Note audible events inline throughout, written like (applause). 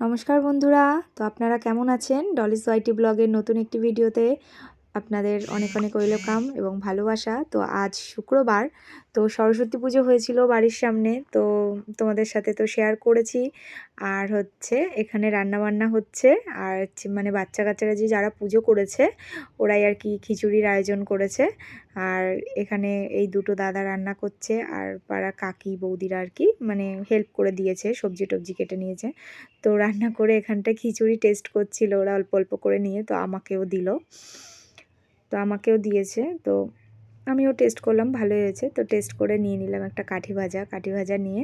নমস্কার বন্ধুরা তো আপনারা কেমন আছেন? ডলিস ওয়াইটি ব্লগের নতুন একটি ভিডিওতে আপনাদের অনেক অনেক ওয়েলকাম এবং ভালোবাসা। তো আজ শুক্রবার, তো সরস্বতী পুজো হয়েছিল বাড়ির সামনে, তো তোমাদের সাথে তো শেয়ার করেছি। আর হচ্ছে এখানে রান্না বান্না হচ্ছে, আর মানে বাচ্চা কাচ্চারা যে যারা পুজো করেছে, ওরাই আর কি খিচুড়ির আয়োজন করেছে। আর এখানে এই দুটো দাদা রান্না করছে, আর পাড়া কাকি বৌদিরা আর কি মানে হেল্প করে দিয়েছে, সবজি টবজি কেটে নিয়েছে। তো রান্না করে এখানটা খিচুড়ি টেস্ট করছিল ওরা অল্প অল্প করে নিয়ে, তো আমাকেও দিল। তো আমাকেও দিয়েছে। তো আমিও টেস্ট করলাম ভালো হয়েছে। তো টেস্ট করে নিয়ে নিলাম একটা কাঠি ভাজা কাঠি ভাজা নিয়ে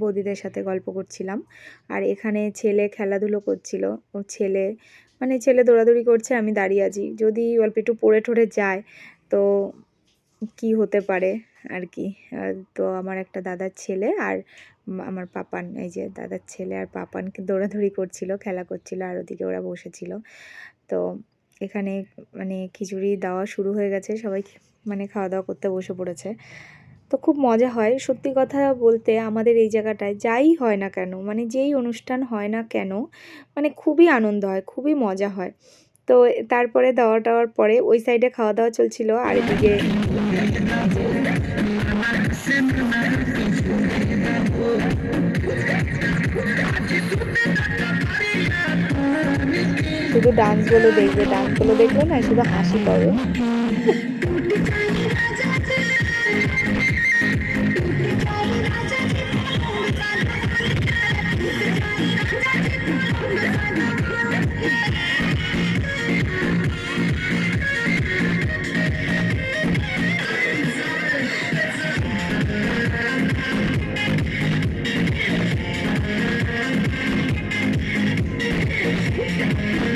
বৌদিদের সাথে গল্প করছিলাম। আর এখানে ছেলে খেলাধুলো করছিল। ও ছেলে মানে ছেলে দৌড়াদৌড়ি করছে, আমি দাঁড়িয়ে আছি। যদি অল্প একটু পড়ে ঠরে যায়, তো কি হতে পারে আর কি? তো আমার একটা দাদার ছেলে আর আমার পাপান, এই যে দাদার ছেলে আর পাপানকে দৌড়াদৌড়ি করছিল, খেলা করছিল, আর ওদিকে ওরা বসেছিল। তো এখানে মানে খিচুড়ি দেওয়া শুরু হয়ে গেছে। সবাই মানে খাওয়া দাওয়া করতে বসে পড়েছে। তো খুব মজা হয়। সত্যি কথা বলতে আমাদের এই জায়গাটায় যাই হয় না কেন মানে যেই অনুষ্ঠান হয় না কেন মানে খুবই আনন্দ হয়, খুবই মজা হয়। তো তারপরে দেওয়া টাওয়ার পরে ওই সাইডে খাওয়া দাওয়া চলছিল। আর এদিকে শুধু ডান্সগুলো দেখবে ডান্সগুলো দেখবে না শুধু হাসি পাবে। (laughs)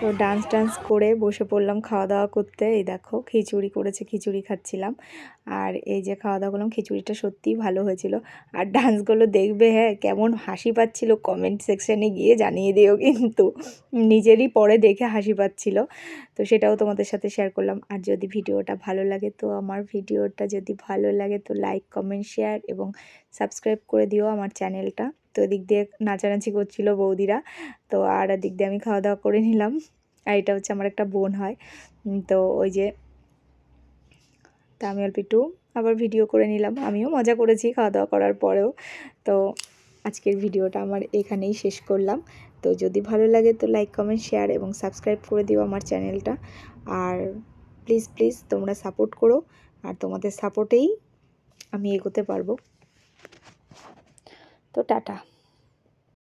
তো ডান্স টান্স করে বসে পড়লাম খাওয়া দাওয়া করতে। এই দেখো, খিচুড়ি করেছে, খিচুড়ি খাচ্ছিলাম। আর এই যে খাওয়া দাওয়া করলাম, খিচুড়িটা সত্যিই ভালো হয়েছিল। আর ডান্সগুলো দেখবে হ্যাঁ কেমন হাসি পাচ্ছিল। কমেন্ট সেকশানে গিয়ে জানিয়ে দিও কিন্তু। নিজেরই পরে দেখে হাসি পাচ্ছিল। তো সেটাও তোমাদের সাথে শেয়ার করলাম। আর যদি ভিডিওটা ভালো লাগে, তো আমার ভিডিওটা যদি ভালো লাগে, তো লাইক কমেন্ট শেয়ার এবং সাবস্ক্রাইব করে দিও আমার চ্যানেলটা তো এদিক দিয়ে নাচানাচি করছিল বৌদিরা। তো আর দিক দিয়ে আমি খাওয়া দাওয়া করে নিলাম। আর এটা হচ্ছে আমার একটা বোন হয়। তো ওই যে তা আমি অল্প একটু আবার ভিডিও করে নিলাম। আমিও মজা করেছি খাওয়া দাওয়া করার পরেও। তো আজকের ভিডিওটা আমার এখানেই শেষ করলাম। তো যদি ভালো লাগে তো লাইক কমেন্ট শেয়ার এবং সাবস্ক্রাইব করে দিও আমার চ্যানেলটা। আর প্লিজ প্লিজ তোমরা সাপোর্ট করো। আর তোমাদের সাপোর্টেই আমি এগোতে পারব। তো টাটা।